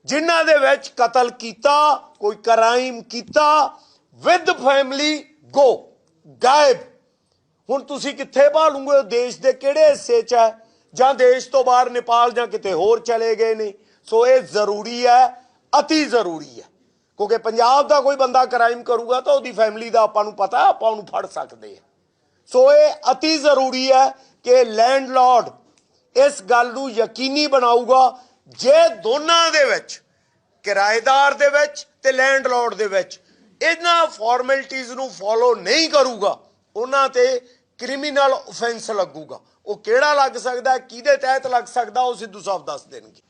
ਜਿਨ੍ਹਾਂ ਦੇ ਵਿੱਚ ਕਤਲ ਕੀਤਾ, ਕੋਈ ਕ੍ਰਾਈਮ ਕੀਤਾ ਵਿਦ ਫੈਮਿਲੀ ਗੋ ਗਾਇਬ। ਹੁਣ ਤੁਸੀਂ ਕਿੱਥੇ ਭਾਲੂਗੇ? ਉਹ ਦੇਸ਼ ਦੇ ਕਿਹੜੇ ਹਿੱਸੇ 'ਚ ਹੈ? ਜਾਂ ਦੇਸ਼ ਤੋਂ ਬਾਹਰ ਨੇਪਾਲ ਜਾਂ ਕਿਤੇ ਹੋਰ ਚਲੇ ਗਏ ਨੇ? ਸੋ ਇਹ ਜ਼ਰੂਰੀ ਹੈ, ਅਤੀ ਜ਼ਰੂਰੀ ਹੈ। ਕਿਉਂਕਿ ਪੰਜਾਬ ਦਾ ਕੋਈ ਬੰਦਾ ਕ੍ਰਾਈਮ ਕਰੂਗਾ ਤਾਂ ਉਹਦੀ ਫੈਮਿਲੀ ਦਾ ਆਪਾਂ ਨੂੰ ਪਤਾ, ਆਪਾਂ ਉਹਨੂੰ ਫੜ ਸਕਦੇ ਆ ਸੋ ਇਹ ਅਤੀ ਜ਼ਰੂਰੀ ਹੈ ਕਿ ਲੈਂਡਲੌਰਡ ਇਸ ਗੱਲ ਨੂੰ ਯਕੀਨੀ ਬਣਾਊਗਾ, ਜੇ ਦੋਨਾਂ ਦੇ ਵਿੱਚ, ਕਿਰਾਏਦਾਰ ਦੇ ਵਿੱਚ ਤੇ ਲੈਂਡਲੌਰਡ ਦੇ ਵਿੱਚ, ਇਹਨਾਂ ਫਾਰਮੈਲਿਟੀਆਂ ਨੂੰ ਫੋਲੋ ਨਹੀਂ ਕਰੂਗਾ, ਉਹਨਾਂ ਤੇ ਕ੍ਰਿਮੀਨਲ ਆਫੈਂਸ ਲੱਗੂਗਾ। ਉਹ ਕਿਹੜਾ ਲੱਗ ਸਕਦਾ, ਕਿਹਦੇ ਤਹਿਤ ਲੱਗ ਸਕਦਾ, ਉਹ ਸਿੱਧੂ ਸਾਹਿਬ ਦੱਸ ਦੇਣਗੇ।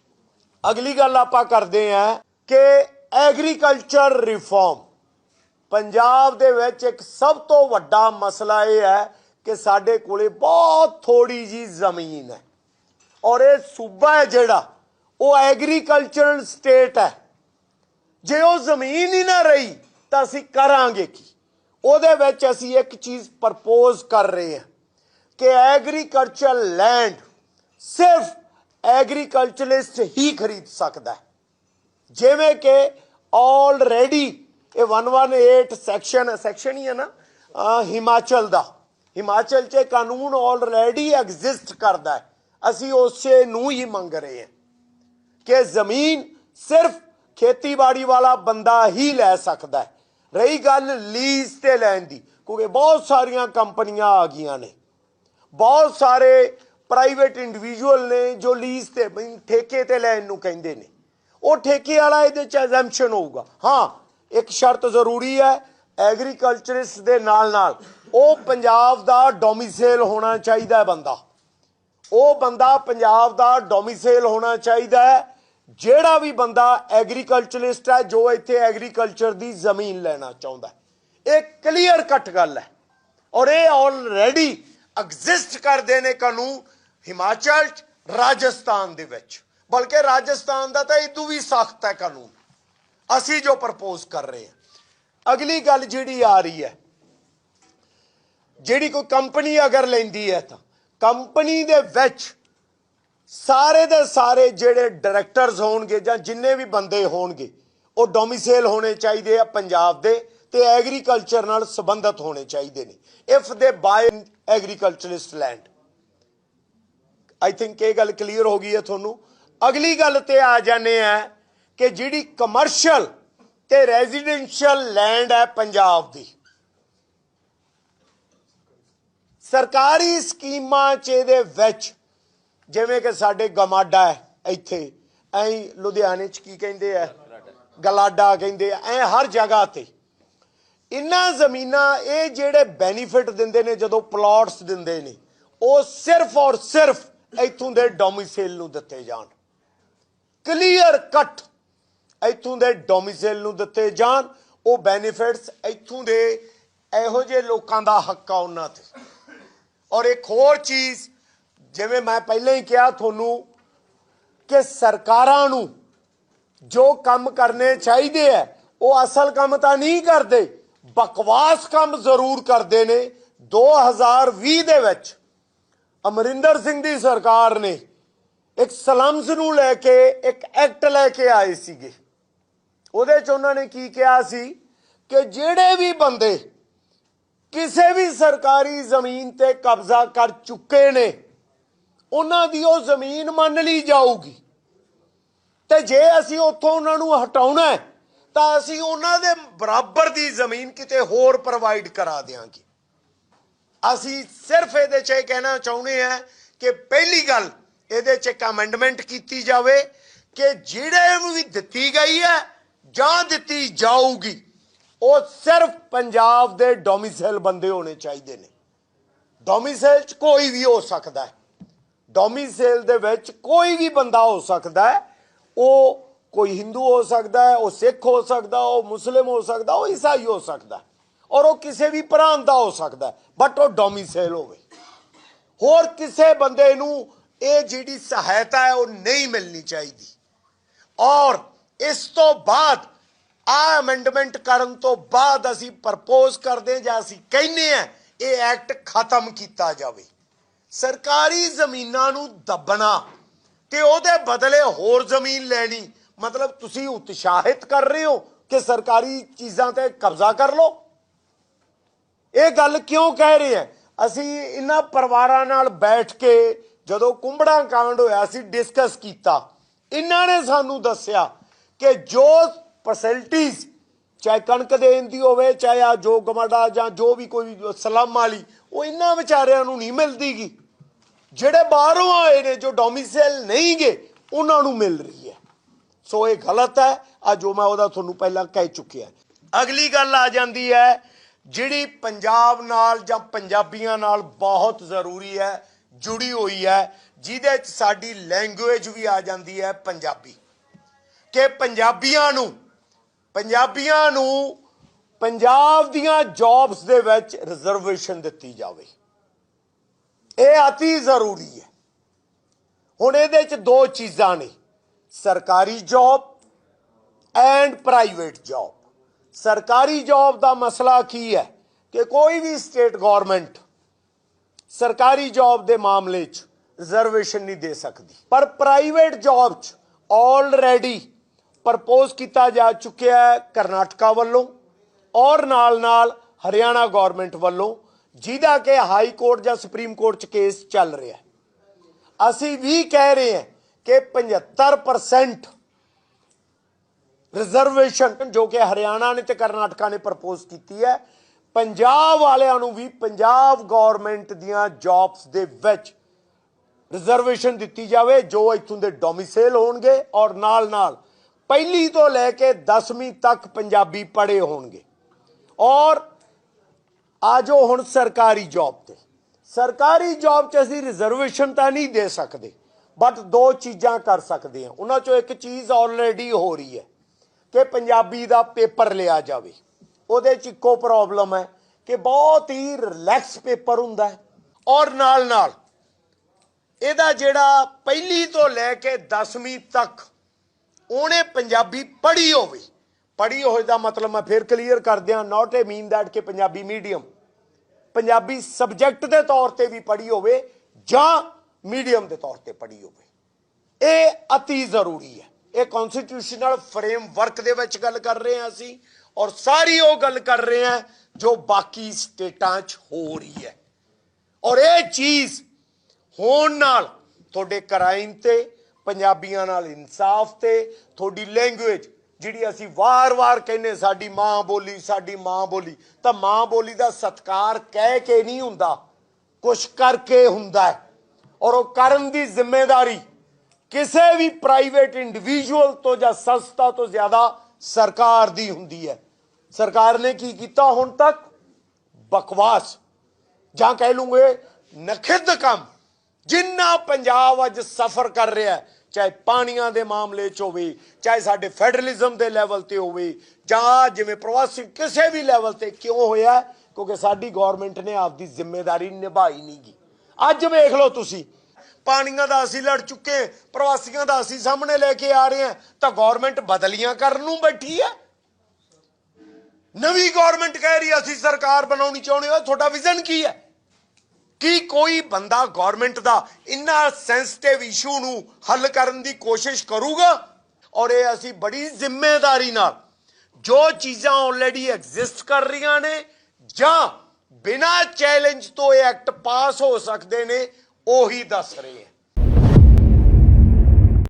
ਅਗਲੀ ਗੱਲ ਆਪਾਂ ਕਰਦੇ ਹਾਂ ਕਿ ਐਗਰੀਕਲਚਰ ਰਿਫਾਰਮ ਪੰਜਾਬ ਦੇ ਵਿੱਚ ਇੱਕ ਸਭ ਤੋਂ ਵੱਡਾ ਮਸਲਾ ਇਹ ਹੈ ਕਿ ਸਾਡੇ ਕੋਲੇ ਬਹੁਤ ਥੋੜੀ ਜੀ ਜ਼ਮੀਨ ਹੈ। ਔਰ ਇਹ ਸੂਬਾ ਹੈ ਜਿਹੜਾ, ਉਹ ਐਗਰੀਕਲਚਰਲ ਸਟੇਟ ਹੈ। ਜੇ ਉਹ ਜ਼ਮੀਨ ਹੀ ਨਾ ਰਹੀ, ਤਾਂ ਅਸੀਂ ਕਰਾਂਗੇ ਕੀ? ਉਹਦੇ ਵਿੱਚ ਅਸੀਂ ਇੱਕ ਚੀਜ਼ ਪ੍ਰਪੋਜ਼ ਕਰ ਰਹੇ ਹਾਂ ਕਿ ਐਗਰੀਕਲਚਰ ਲੈਂਡ ਸਿਰਫ ਐਗਰੀਕਲਚਰਿਸਟ ਹੀ ਖਰੀਦ ਸਕਦਾ ਹੈ। ਜਿਵੇਂ ਕਿ ਆਲਰੇਡੀ ਇਹ 118 ਸੈਕਸ਼ਨ ਸੈਕਸ਼ਨ ਹੀ ਹੈ ਨਾ ਹਿਮਾਚਲ ਦਾ। ਹਿਮਾਚਲ 'ਚ ਇਹ ਕਾਨੂੰਨ ਆਲਰੇਡੀ ਐਗਜ਼ਿਸਟ ਕਰਦਾ ਹੈ। ਅਸੀਂ ਉਸੇ ਨੂੰ ਹੀ ਮੰਗ ਰਹੇ ਹਾਂ ਕਿ ਜ਼ਮੀਨ ਸਿਰਫ ਖੇਤੀਬਾੜੀ ਵਾਲਾ ਬੰਦਾ ਹੀ ਲੈ ਸਕਦਾ ਹੈ। ਰਹੀ ਗੱਲ ਲੀਜ਼ ਤੇ ਲੈਣ ਦੀ, ਕਿਉਂਕਿ ਬਹੁਤ ਸਾਰੀਆਂ ਕੰਪਨੀਆਂ ਆ ਗਈਆਂ ਨੇ। ਬਹੁਤ ਸਾਰੇ ਪ੍ਰਾਈਵੇਟ ਇੰਡੀਵਿਜੂਅਲ ਨੇ ਜੋ ਲੀਜ਼ ਤੇ ਠੇਕੇ ਤੇ ਲੈਣ ਨੂੰ ਕਹਿੰਦੇ ਨੇ। ਉਹ ਠੇਕੇ ਵਾਲਾ ਇਹਦੇ ਚ ਐਗਜ਼ੈਂਪਸ਼ਨ ਹੋਊਗਾ। ਹਾਂ, ਇੱਕ ਸ਼ਰਤ ਜ਼ਰੂਰੀ ਹੈ ਐਗਰੀਕਲਚਰਿਸਟ ਦੇ ਨਾਲ ਨਾਲ ਉਹ ਪੰਜਾਬ ਦਾ ਡੋਮਿਸਾਈਲ ਹੋਣਾ ਚਾਹੀਦਾ ਹੈ ਬੰਦਾ। ਉਹ ਬੰਦਾ ਪੰਜਾਬ ਦਾ ਡੋਮਿਸਾਈਲ ਹੋਣਾ ਚਾਹੀਦਾ ਹੈ ਜਿਹੜਾ ਵੀ ਬੰਦਾ ਐਗਰੀਕਲਚਰਿਸਟ ਹੈ, ਜੋ ਇੱਥੇ ਐਗਰੀਕਲਚਰ ਦੀ ਜ਼ਮੀਨ ਲੈਣਾ ਚਾਹੁੰਦਾ ਇਹ ਕਲੀਅਰ ਕੱਟ ਗੱਲ ਹੈ। ਔਰ ਇਹ ਆਲਰੇਡੀ ਐਗਜ਼ਿਸਟ ਕਰਦੇ ਨੇ ਕਾਨੂੰਨ ਹਿਮਾਚਲ ਚ, ਰਾਜਸਥਾਨ ਦੇ ਵਿੱਚ। ਬਲਕਿ ਰਾਜਸਥਾਨ ਦਾ ਤਾਂ ਇਦੋਂ ਵੀ ਸਖਤ ਹੈ ਕਾਨੂੰਨ। ਅਸੀਂ ਜੋ ਪ੍ਰਪੋਜ਼ ਕਰ ਰਹੇ ਹਾਂ। ਅਗਲੀ ਗੱਲ ਜਿਹੜੀ ਆ ਰਹੀ ਹੈ, ਜਿਹੜੀ ਕੋਈ ਕੰਪਨੀ ਅਗਰ ਲੈਂਦੀ ਹੈ ਤਾਂ ਕੰਪਨੀ ਦੇ ਵਿੱਚ ਸਾਰੇ ਦੇ ਸਾਰੇ ਜਿਹੜੇ ਡਾਇਰੈਕਟਰਸ ਹੋਣਗੇ ਜਾਂ ਜਿੰਨੇ ਵੀ ਬੰਦੇ ਹੋਣਗੇ, ਉਹ ਡੋਮਿਸਾਈਲ ਹੋਣੇ ਚਾਹੀਦੇ ਆ ਪੰਜਾਬ ਦੇ ਤੇ ਐਗਰੀਕਲਚਰ ਨਾਲ ਸੰਬੰਧਿਤ ਹੋਣੇ ਚਾਹੀਦੇ ਨੇ। If they by ਐਗਰੀਕਲਚਰਿਸਟ land I think ਇਹ ਗੱਲ ਕਲੀਅਰ ਹੋ ਗਈ ਹੈ ਤੁਹਾਨੂੰ। ਅਗਲੀ ਗੱਲ ਤੇ ਆ ਜਾਂਦੇ ਆ ਕਿ ਜਿਹੜੀ ਕਮਰਸ਼ੀਅਲ ਤੇ ਰੈਜ਼ੀਡੈਂਸ਼ੀਅਲ ਲੈਂਡ ਹੈ ਪੰਜਾਬ ਦੀ। ਸਰਕਾਰੀ ਸਕੀਮਾਂ ਚ ਇਹਦੇ ਵਿੱਚ ਜਿਵੇਂ ਕਿ ਸਾਡੇ ਗਮਾਡਾ ਹੈ ਇੱਥੇ, ਐਂ ਲੁਧਿਆਣੇ ਚ ਕੀ ਕਹਿੰਦੇ ਆ? ਗਲਾਡਾ ਕਹਿੰਦੇ ਆ, ਐ ਹਰ ਜਗ੍ਹਾ ਤੇ। ਇਨ੍ਹਾਂ ਜ਼ਮੀਨਾਂ ਇਹ ਜਿਹੜੇ ਬੈਨੀਫਿਟ ਦਿੰਦੇ ਨੇ, ਜਦੋਂ ਪਲਾਟਸ ਦਿੰਦੇ ਨੇ, ਉਹ ਸਿਰਫ ਔਰ ਸਿਰਫ ਇੱਥੋਂ ਦੇ ਡੋਮਿਸਾਈਲ ਨੂੰ ਦਿੱਤੇ ਜਾਣ। ਕਲੀਅਰ ਕੱਟ ਇੱਥੋਂ ਦੇ ਡੋਮਿਸਾਈਲ ਨੂੰ ਦਿੱਤੇ ਜਾਣ। ਉਹ ਬੈਨੀਫਿਟਸ ਇੱਥੋਂ ਦੇ ਇਹੋ ਜਿਹੇ ਲੋਕਾਂ ਦਾ ਹੱਕ ਆ ਉਹਨਾਂ ਤੇ। ਔਰ ਇੱਕ ਹੋਰ ਚੀਜ਼ ਜਿਵੇਂ ਮੈਂ ਪਹਿਲਾਂ ਹੀ ਕਿਹਾ ਤੁਹਾਨੂੰ ਕਿ ਸਰਕਾਰਾਂ ਨੂੰ ਜੋ ਕੰਮ ਕਰਨੇ ਚਾਹੀਦੇ ਐ ਉਹ ਅਸਲ ਕੰਮ ਤਾਂ ਨਹੀਂ ਕਰਦੇ, ਬਕਵਾਸ ਕੰਮ ਜ਼ਰੂਰ ਕਰਦੇ ਨੇ। 2020 ਦੇ ਵਿੱਚ ਅਮਰਿੰਦਰ ਸਿੰਘ ਦੀ ਸਰਕਾਰ ਨੇ ਇੱਕ ਸਲਮਸ ਨੂੰ ਲੈ ਕੇ ਇੱਕ ਐਕਟ ਲੈ ਕੇ ਆਏ ਸੀਗੇ। ਉਹਦੇ ਚ ਉਹਨਾਂ ਨੇ ਕੀ ਕਿਹਾ ਸੀ ਕਿ ਜਿਹੜੇ ਵੀ ਬੰਦੇ ਕਿਸੇ ਵੀ ਸਰਕਾਰੀ ਜ਼ਮੀਨ ਤੇ ਕਬਜ਼ਾ ਕਰ ਚੁੱਕੇ ਨੇ ਉਹਨਾਂ ਦੀ ਉਹ ਜ਼ਮੀਨ ਮੰਨ ਲਈ ਜਾਊਗੀ। ਤੇ ਜੇ ਅਸੀਂ ਉੱਥੋਂ ਉਹਨਾਂ ਨੂੰ ਹਟਾਉਣਾ ਹੈ, ਤਾਂ ਅਸੀਂ ਉਹਨਾਂ ਦੇ ਬਰਾਬਰ ਦੀ ਜ਼ਮੀਨ ਕਿਤੇ ਹੋਰ ਪ੍ਰੋਵਾਈਡ ਕਰਾ ਦੇਵਾਂਗੇ ਅਸੀਂ ਸਿਰਫ ਇਹਦੇ 'ਚ ਇਹ ਕਹਿਣਾ ਚਾਹੁੰਦੇ ਆ ਕਿ ਪਹਿਲੀ ਗੱਲ, ਇਹਦੇ 'ਚ ਇੱਕ ਅਮੈਂਡਮੈਂਟ ਕੀਤੀ ਜਾਵੇ ਕਿ ਜਿਹੜੇ ਵੀ ਦਿੱਤੀ ਗਈ ਹੈ ਜਾਂ ਦਿੱਤੀ ਜਾਊਗੀ, ਉਹ ਸਿਰਫ ਪੰਜਾਬ ਦੇ ਡੋਮਿਸਾਈਲ ਬੰਦੇ ਹੋਣੇ ਚਾਹੀਦੇ ਨੇ। ਡੋਮਿਸਾਈਲ 'ਚ ਕੋਈ ਵੀ ਹੋ ਸਕਦਾ ਹੈ। ਡੋਮਿਸਾਈਲ ਦੇ ਵਿੱਚ ਕੋਈ ਵੀ ਬੰਦਾ ਹੋ ਸਕਦਾ ਹੈ, ਉਹ ਕੋਈ ਹਿੰਦੂ ਹੋ ਸਕਦਾ ਹੈ, ਉਹ ਸਿੱਖ ਹੋ ਸਕਦਾ, ਉਹ ਮੁਸਲਿਮ ਹੋ ਸਕਦਾ, ਉਹ ਈਸਾਈ ਹੋ ਸਕਦਾ ਔਰ ਉਹ ਕਿਸੇ ਵੀ ਪ੍ਰਾਂਤ ਦਾ ਹੋ ਸਕਦਾ ਬਟ ਉਹ ਡੋਮਿਸਾਈਲ ਹੋਵੇ। ਹੋਰ ਕਿਸੇ ਬੰਦੇ ਨੂੰ ਇਹ ਜਿਹੜੀ ਸਹਾਇਤਾ ਹੈ, ਉਹ ਨਹੀਂ ਮਿਲਣੀ ਚਾਹੀਦੀ। ਔਰ ਇਸ ਤੋਂ ਬਾਅਦ, ਆ ਅਮੈਂਡਮੈਂਟ ਕਰਨ ਤੋਂ ਬਾਅਦ ਅਸੀਂ ਪ੍ਰਪੋਜ਼ ਕਰਦੇ ਜਾਂ ਅਸੀਂ ਕਹਿੰਨੇ ਆ ਇਹ ਐਕਟ ਖਤਮ ਕੀਤਾ ਜਾਵੇ। ਸਰਕਾਰੀ ਜ਼ਮੀਨਾਂ ਨੂੰ ਦੱਬਣਾ ਤੇ ਉਹਦੇ ਬਦਲੇ ਹੋਰ ਜ਼ਮੀਨ ਲੈਣੀ। ਮਤਲਬ ਤੁਸੀਂ ਉਤਸ਼ਾਹਿਤ ਕਰ ਰਹੇ ਹੋ ਕਿ ਸਰਕਾਰੀ ਚੀਜ਼ਾਂ ਤੇ ਕਬਜ਼ਾ ਕਰ ਲਓ। ਇਹ ਗੱਲ ਕਿਉਂ ਕਹਿ ਰਹੇ ਆ ਅਸੀਂ ਇਹਨਾਂ ਪਰਿਵਾਰਾਂ ਨਾਲ ਬੈਠ ਕੇ ਜਦੋਂ ਕੁੰਬੜਾ ਕਾਂਡ ਹੋਇਆ ਸੀ ਡਿਸਕਸ ਕੀਤਾ। ਇਹਨਾਂ ਨੇ ਸਾਨੂੰ ਦੱਸਿਆ ਕਿ ਜੋ ਫੈਸਿਲਿਟੀਜ਼ ਚਾਹੇ ਕਣਕ ਦੇਣ ਦੀ ਹੋਵੇ, ਚਾਹੇ ਆ ਜੋ ਗਮੜਾ ਜਾਂ ਜੋ ਵੀ ਕੋਈ ਸਲਮ ਵਾਲੀ, ਉਹ ਇਹਨਾਂ ਵਿਚਾਰਿਆਂ ਨੂੰ ਨਹੀਂ ਮਿਲਦੀਗੀ। ਜਿਹੜੇ ਬਾਹਰੋਂ ਆਏ ਨੇ, ਜੋ ਡੋਮਿਸਾਈਲ ਨਹੀਂਗੇ ਉਹਨਾਂ ਨੂੰ ਮਿਲ ਰਹੀ ਹੈ। ਸੋ ਇਹ ਗਲਤ ਹੈ। ਆ ਜੋ ਮੈਂ ਉਹਦਾ ਤੁਹਾਨੂੰ ਪਹਿਲਾਂ ਕਹਿ ਚੁੱਕਿਆ ਅਗਲੀ ਗੱਲ ਆ ਜਾਂਦੀ ਹੈ, ਜਿਹੜੀ ਪੰਜਾਬ ਨਾਲ ਜਾਂ ਪੰਜਾਬੀਆਂ ਨਾਲ ਬਹੁਤ ਜ਼ਰੂਰੀ ਹੈ, ਜੁੜੀ ਹੋਈ ਹੈ, ਜਿਹਦੇ ਚ ਸਾਡੀ ਲੈਂਗੁਏਜ ਵੀ ਆ ਜਾਂਦੀ ਹੈ, ਪੰਜਾਬੀ। ਕਿ ਪੰਜਾਬੀਆਂ ਨੂੰ ਪੰਜਾਬੀਆਂ ਨੂੰ ਪੰਜਾਬ ਦੀਆਂ ਜੌਬਸ ਦੇ ਵਿੱਚ ਰਿਜ਼ਰਵੇਸ਼ਨ ਦਿੱਤੀ ਜਾਵੇ। ਇਹ ਅਤੀ ਜ਼ਰੂਰੀ ਹੈ। ਹੁਣ ਇਹਦੇ ਚ ਦੋ ਚੀਜ਼ਾਂ ਨੇ। ਸਰਕਾਰੀ ਜੌਬ ਐਂਡ ਪ੍ਰਾਈਵੇਟ ਜੌਬ ਸਰਕਾਰੀ ਜੌਬ ਦਾ ਮਸਲਾ ਕੀ ਹੈ ਕਿ ਕੋਈ ਵੀ ਸਟੇਟ ਗਵਰਨਮੈਂਟ ਸਰਕਾਰੀ ਜੌਬ ਦੇ ਮਾਮਲੇ 'ਚ ਰਿਜ਼ਰਵੇਸ਼ਨ ਨਹੀਂ ਦੇ ਸਕਦੀ। ਪਰ ਪ੍ਰਾਈਵੇਟ ਜੌਬ 'ਚ ਆਲਰੇਡੀ ਪ੍ਰਪੋਜ਼ ਕੀਤਾ ਜਾ ਚੁੱਕਿਆ ਹੈ ਕਰਨਾਟਕਾ ਵੱਲੋਂ ਔਰ ਨਾਲ ਨਾਲ ਹਰਿਆਣਾ ਗਵਰਨਮੈਂਟ ਵੱਲੋਂ। ਜਿਹਦਾ ਕਿ ਹਾਈ ਕੋਰਟ ਜਾਂ ਸੁਪਰੀਮ ਕੋਰਟ 'ਚ ਕੇਸ ਚੱਲ ਰਿਹਾ ਅਸੀਂ ਵੀ ਕਹਿ ਰਹੇ ਹਾਂ ਕਿ 75% ਰਿਜ਼ਰਵੇਸ਼ਨ ਜੋ ਕਿ ਹਰਿਆਣਾ ਨੇ ਤੇ ਕਰਨਾਟਕਾ ਨੇ ਪ੍ਰਪੋਜ਼ ਕੀਤੀ ਹੈ, ਪੰਜਾਬ ਵਾਲਿਆਂ ਨੂੰ ਵੀ ਪੰਜਾਬ ਗਵਰਨਮੈਂਟ ਦੀਆਂ ਜੌਬਸ ਦੇ ਵਿੱਚ ਰਿਜ਼ਰਵੇਸ਼ਨ ਦਿੱਤੀ ਜਾਵੇ, ਜੋ ਇੱਥੋਂ ਦੇ ਡੋਮਿਸਾਈਲ ਹੋਣਗੇ ਔਰ ਨਾਲ ਨਾਲ ਪਹਿਲੀ ਤੋਂ ਲੈ ਕੇ 10ਵੀਂ ਤੱਕ ਪੰਜਾਬੀ ਪੜ੍ਹੇ ਹੋਣਗੇ। ਔਰ ਆ ਜਾਓ ਹੁਣ ਸਰਕਾਰੀ ਜੌਬ ਤੇ। ਸਰਕਾਰੀ ਜੌਬ 'ਚ ਅਸੀਂ ਰਿਜ਼ਰਵੇਸ਼ਨ ਤਾਂ ਨਹੀਂ ਦੇ ਸਕਦੇ ਬਟ ਦੋ ਚੀਜ਼ਾਂ ਕਰ ਸਕਦੇ ਹਾਂ। ਉਹਨਾਂ 'ਚੋਂ ਇੱਕ ਚੀਜ਼ ਆਲਰੇਡੀ ਹੋ ਰਹੀ ਹੈ ਕਿ ਪੰਜਾਬੀ ਦਾ ਪੇਪਰ ਲਿਆ ਜਾਵੇ। ਉਹਦੇ 'ਚ ਇੱਕੋ ਪ੍ਰੋਬਲਮ ਹੈ ਕਿ ਬਹੁਤ ਹੀ ਰਿਲੈਕਸ ਪੇਪਰ ਹੁੰਦਾ ਹੈ। ਔਰ ਨਾਲ ਨਾਲ ਇਹਦਾ ਜਿਹੜਾ ਪਹਿਲੀ ਤੋਂ ਲੈ ਕੇ 10ਵੀਂ ਤੱਕ ਉਹਨੇ ਪੰਜਾਬੀ ਪੜ੍ਹੀ ਹੋਵੇ ਪੜ੍ਹੀ ਹੋਏ ਦਾ ਮਤਲਬ ਮੈਂ ਫਿਰ ਕਲੀਅਰ ਕਰ ਦਿਆਂ ਨਾਟ ਏ ਮੀਨ ਦੈਟ ਕਿ ਪੰਜਾਬੀ ਮੀਡੀਅਮ ਪੰਜਾਬੀ ਸਬਜੈਕਟ ਦੇ ਤੌਰ ਤੇ ਵੀ ਪੜ੍ਹੀ ਹੋਵੇ ਜਾਂ ਮੀਡੀਅਮ ਦੇ ਤੌਰ ਤੇ ਪੜ੍ਹੀ ਹੋਵੇ। ਇਹ ਅਤੀ ਜ਼ਰੂਰੀ ਹੈ। ਇਹ ਕਨਸਟੀਟਿਊਸ਼ਨਲ ਫਰੇਮਵਰਕ ਦੇ ਵਿੱਚ ਗੱਲ ਕਰ ਰਹੇ ਹਾਂ ਅਸੀਂ ਔਰ ਸਾਰੀ ਉਹ ਗੱਲ ਕਰ ਰਹੇ ਹਾਂ ਜੋ ਬਾਕੀ ਸਟੇਟਾਂ 'ਚ ਹੋ ਰਹੀ ਹੈ। ਔਰ ਇਹ ਚੀਜ਼ ਹੋਣ ਨਾਲ ਤੁਹਾਡੇ ਕ੍ਰਾਈਮ ਤੇ, ਪੰਜਾਬੀਆਂ ਨਾਲ ਇਨਸਾਫ ਤੇ, ਤੁਹਾਡੀ ਲੈਂਗੁਏਜ ਜਿਹੜੀ ਅਸੀਂ ਵਾਰ-ਵਾਰ ਕਹਿੰਨੇ ਸਾਡੀ ਮਾਂ ਬੋਲੀ, ਸਾਡੀ ਮਾਂ ਬੋਲੀ, ਤਾਂ ਮਾਂ ਬੋਲੀ ਦਾ ਸਤਕਾਰ ਕਹਿ ਕੇ ਨਹੀਂ ਹੁੰਦਾ। ਕੁਛ ਕਰਕੇ ਹੁੰਦਾ ਹੈ। ਔਰ ਉਹ ਕਰਨ ਦੀ ਜ਼ਿੰਮੇਵਾਰੀ ਕਿਸੇ ਵੀ ਪ੍ਰਾਈਵੇਟ ਇੰਡੀਵਿਜੂਅਲ ਤੋਂ ਜਾਂ ਸੰਸਥਾ ਤੋਂ ਜ਼ਿਆਦਾ ਸਰਕਾਰ ਦੀ ਹੁੰਦੀ ਹੈ। ਸਰਕਾਰ ਨੇ ਕੀ ਕੀਤਾ ਹੁਣ ਤੱਕ? ਬਕਵਾਸ। ਜਾਂ ਕਹਿ ਲੂੰਗੇ, ਨਖਿੱਧ ਕੰਮ। ਜਿੰਨਾ ਪੰਜਾਬ ਅੱਜ ਸਫਰ ਕਰ ਰਿਹਾ ਹੈ ਚਾਹੇ ਪਾਣੀਆਂ ਦੇ ਮਾਮਲੇ 'ਚ ਹੋਵੇ, ਚਾਹੇ ਸਾਡੇ ਫੈਡਰਲਿਜ਼ਮ ਦੇ ਲੈਵਲ ਤੇ ਹੋਵੇ, ਜਾਂ ਜਿਵੇਂ ਪ੍ਰਵਾਸੀ ਕਿਸੇ ਵੀ ਲੈਵਲ ਤੇ ਕਿਉਂ ਹੋਇਆ, ਕਿਉਂਕਿ ਸਾਡੀ ਗਵਰਨਮੈਂਟ ਨੇ ਆਪਦੀ ਜ਼ਿੰਮੇਵਾਰੀ ਨਿਭਾਈ ਨਹੀਂ ਨਹੀਂਗੀ ਅੱਜ ਵੇਖ ਲਓ ਤੁਸੀਂ, ਪਾਣੀਆਂ ਦਾ ਅਸੀਂ ਲੜ ਚੁੱਕੇ, ਪ੍ਰਵਾਸੀਆਂ ਦਾ ਅਸੀਂ ਸਾਹਮਣੇ ਲੈ ਕੇ ਆ ਰਹੇ ਹਾਂ, ਤਾਂ ਗਵਰਨਮੈਂਟ ਬਦਲੀਆਂ ਕਰਨ ਨੂੰ ਬੈਠੀ ਹੈ। ਨਵੀਂ ਗਵਰਨਮੈਂਟ ਕਹਿ ਰਹੀ ਅਸੀਂ ਸਰਕਾਰ ਬਣਾਉਣੀ ਚਾਹੁੰਦੇ ਹਾਂ, ਤੁਹਾਡਾ ਵਿਜ਼ਨ ਕੀ ਹੈ? ਕੀ ਕੋਈ ਬੰਦਾ ਗਵਰਨਮੈਂਟ ਦਾ ਇੰਨਾ ਸੈਂਸਿਟਿਵ ਇਸ਼ੂ ਨੂੰ ਹੱਲ ਕਰਨ ਦੀ ਕੋਸ਼ਿਸ਼ ਕਰੂਗਾ? ਔਰ ਇਹ ਅਸੀਂ ਬੜੀ ਜ਼ਿੰਮੇਵਾਰੀ ਨਾਲ ਜੋ ਚੀਜ਼ਾਂ ਆਲਰੇਡੀ ਐਗਜ਼ਿਸਟ ਕਰ ਰਹੀਆਂ ਨੇ ਜਾਂ ਬਿਨਾਂ ਚੈਲੰਜ ਤੋਂ ਇਹ ਐਕਟ ਪਾਸ ਹੋ ਸਕਦੇ ਨੇ, ਉਹੀ ਦੱਸ ਰਹੇ ਹਾਂ।